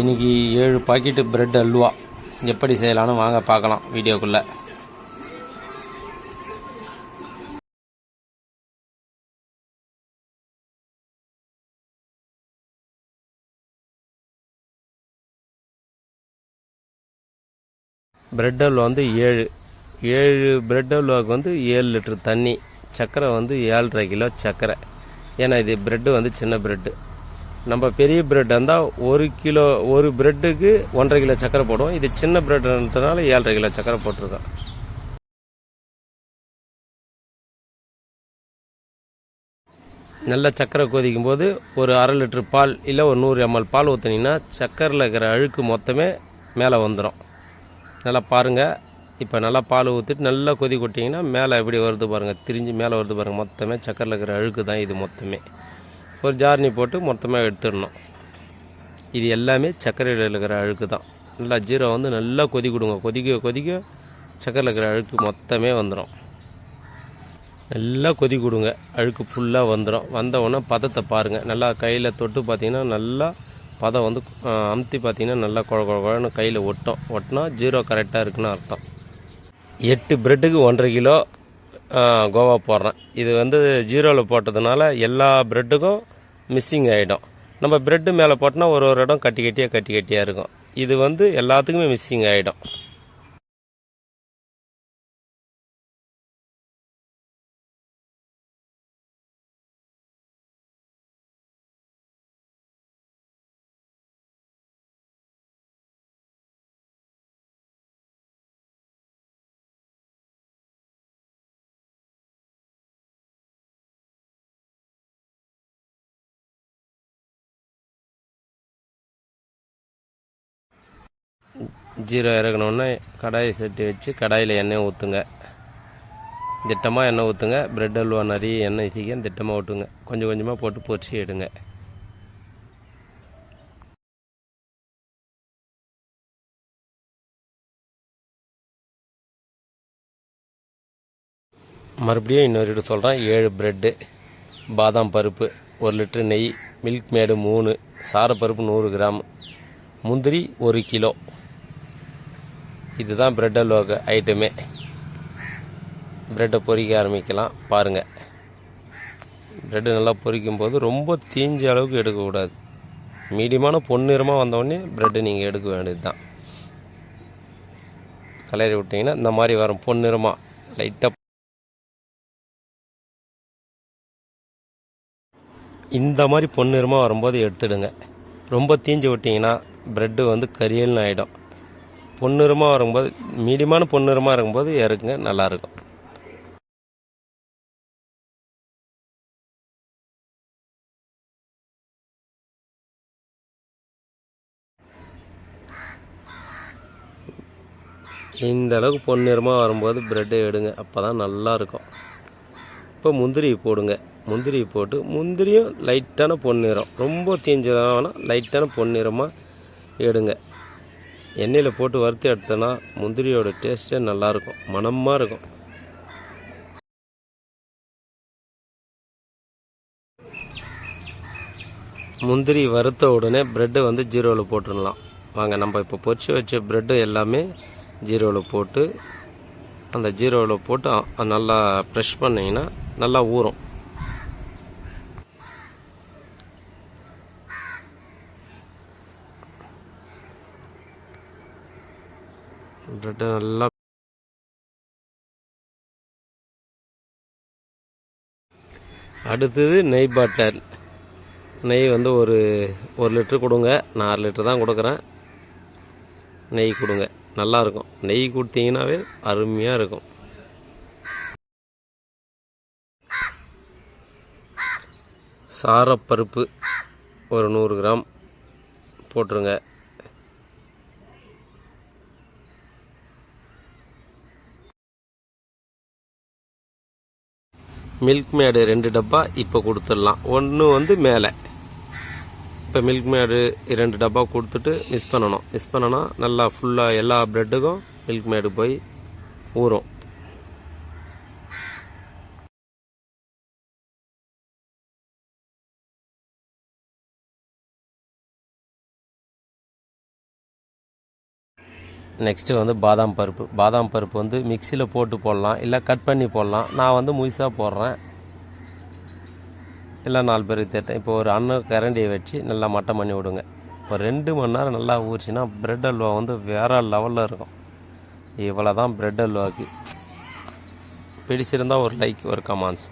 இன்னைக்கு ஏழு packet bread halwa. எப்படி செய்யலாம்னு வாங்க பார்க்கலாம் வீடியோக்குள்ள. பிரெட் அல்வா வந்து ஏழு. ஏழு பிரெட் அல்வாவுக்கு வந்து ஏழு லிட்டர் தண்ணி. சர்க்கரை வந்து ஏழரை கிலோ சர்க்கரை. ஏன்னா இது பிரெட்டு வந்து சின்ன பிரெட்டு நம்ம பெரிய பிரெட் இருந்தால் ஒரு கிலோ ஒரு பிரெட்டுக்கு ஒன்றரை கிலோ சக்கரை போடுவோம். இது சின்ன பிரெட்ன்றதுனால ஏழரை கிலோ சக்கரை போட்டிருக்கோம். நல்ல சக்கரை கொதிக்கும் போது ஒரு அரை லிட்டர் பால் இல்லை ஒரு நூறு எம்எல் பால் ஊற்றுனீங்கன்னா சக்கரில் இருக்கிற அழுக்கு மொத்தமே மேலே வந்துடும் நல்லா பாருங்கள் இப்போ நல்லா பால் ஊற்றிட்டு நல்லா கொதி கொட்டிங்கன்னா மேலே எப்படி வருது பாருங்கள் திரிஞ்சு மேலே வருது பாருங்கள் மொத்தமே சக்கரில் இருக்கிற அழுக்கு தான் இது மொத்தமே. ஒரு ஜார்னி போட்டு மொத்தமாக எடுத்துடணும். இது எல்லாமே சர்க்கரையில் இருக்கிற அழுக்கு தான். நல்லா ஜீரோ வந்து நல்லா கொதி கொடுங்க. கொதிக்க கொதிக்க சக்கரையில் இருக்கிற அழுக்கு மொத்தமே வந்துடும் நல்லா கொதி கொடுங்க. அழுக்கு ஃபுல்லாக வந்துடும் வந்த உடனே பதத்தை பாருங்கள் நல்லா கையில் தொட்டு பார்த்தீங்கன்னா நல்லா பதம் வந்து அமுத்தி பார்த்தீங்கன்னா நல்லா குழ குழ குழன்னு கையில் ஒட்டும். ஒட்டினா ஜீரோ கரெக்டாக இருக்குன்னு அர்த்தம். எட்டு பிரெட்டுக்கு ஒன்றரை கிலோ கோவா போடுறேன். இது வந்து ஜீரோவில் போட்டதுனால எல்லா ப்ரெட்டுக்கும் மிஸ்ஸிங் ஆகிடும் நம்ம ப்ரெட்டு மேலே போட்டோன்னா ஒரு ஒரு இடம் கட்டி கட்டியாக கட்டி கட்டியாக இருக்கும். இது வந்து எல்லாத்துக்குமே மிஸ்ஸிங் ஆகிடும் ஜீரோ இறக்கணுன்னே கடாயை சட்டி வச்சு கடாயில் எண்ணெய் ஊற்றுங்க. திட்டமாக எண்ணெய் ஊற்றுங்க. பிரெட் அல்வா நிறைய எண்ணெய் சீக்கிரம் திட்டமாக ஊற்றுங்க. கொஞ்சம் கொஞ்சமாக போட்டு பொரிச்சு எடுங்க. மறுபடியும் இன்னொரு இது சொல்கிறேன் ஏழு பிரெட்டு பாதாம் பருப்பு ஒரு லிட்டரு நெய் மில்க் மேடு மூணு சாரப்பருப்பு நூறு கிராம் முந்திரி ஒரு கிலோ. இதுதான் பிரெட் அல்வாக்கு ஐட்டமே பிரெட்டை பொறிக்க ஆரம்பிக்கலாம். பாருங்கள் பிரெட்டு நல்லா பொரிக்கும் போது ரொம்ப தீஞ்ச அளவுக்கு எடுக்கக்கூடாது. மீடியமான பொன்னிறமாக வந்தோடனே பிரெட்டு நீங்கள் எடுக்க வேண்டியது தான் கலரி விட்டிங்கன்னா இந்த மாதிரி வரும். பொன்னிறமாக லைட்டாக இந்த மாதிரி பொன்னிறமாக வரும்போது எடுத்துடுங்க. ரொம்ப தீஞ்சு விட்டிங்கன்னா ப்ரெட்டு வந்து கரியல்னு ஆகிடும் பொன்னிறமாக வரும்போது மீடியமான பொன்னிறமாக இருக்கும்போது இறக்குங்க நல்லாயிருக்கும். இந்த அளவுக்கு பொன்னிறமாக வரும்போது ப்ரெட்டை எடுங்க அப்போ தான் நல்லாயிருக்கும். இப்போ முந்திரி போடுங்க. முந்திரி போட்டு முந்திரியும் லைட்டான பொன்னிறம். ரொம்ப தீஞ்சதாகனா லைட்டான பொன்னிறமாக எடுங்க. எண்ணெயில் போட்டு வறுத்து எடுத்தோன்னா முந்திரியோட டேஸ்ட்டே நல்லாயிருக்கும். மணமாக இருக்கும். முந்திரி வறுத்த உடனே ப்ரெட்டு வந்து ஜீரோவில் போட்டுடலாம். வாங்க நம்ம இப்போ பொறிச்சு வச்ச ப்ரெட்டு எல்லாமே ஜீரோவில் போட்டு அந்த ஜீரோவில் போட்டு நல்லா ப்ரெஷ் பண்ணிங்கன்னா நல்லா ஊறும். நல்லா அடுத்தது நெய் பாட்டல் நெய் வந்து ஒரு ஒரு லிட்ரு கொடுங்க. நான் அரை லிட்டர் தான் கொடுக்குறேன். நெய் கொடுங்க. நல்லாயிருக்கும் நெய் கொடுத்தீங்கன்னாவே அருமையாக இருக்கும். சாரப்பருப்பு ஒரு நூறு கிராம் போட்டுருங்க. மில்க் மேடு ரெண்டு டப்பா இப்போ கொடுத்துடலாம். ஒன்று வந்து மேலே. இப்போ மில்க் மேடு ரெண்டு டப்பா கொடுத்துட்டு மிஸ் பண்ணணும். மிஸ் பண்ணனா நல்லா ஃபுல்லாக எல்லா ப்ரெட்டுக்கும் மில்க் மேடு போய் ஊறும். நெக்ஸ்ட்டு வந்து பாதாம் பருப்பு. பாதாம் பருப்பு வந்து மிக்சியில் போட்டு போடலாம். இல்லை கட் பண்ணி போடலாம். நான் வந்து முழுசாக போடுறேன். இல்லை நாலு பேருக்கு தேட்டேன். இப்போ ஒரு அண்ணன் கரண்டியை வச்சு நல்லா மட்டம் பண்ணி விடுங்க. ஒரு ரெண்டு மணி நேரம் நல்லா ஊறிச்சின்னா பிரெட் அல்வா வந்து வேறு லெவலில் இருக்கும். இவ்வளோ தான் பிரெட் அல்வாக்கு. பிடிச்சிருந்தால் ஒரு லைக் ஒரு கமெண்ட்ஸ்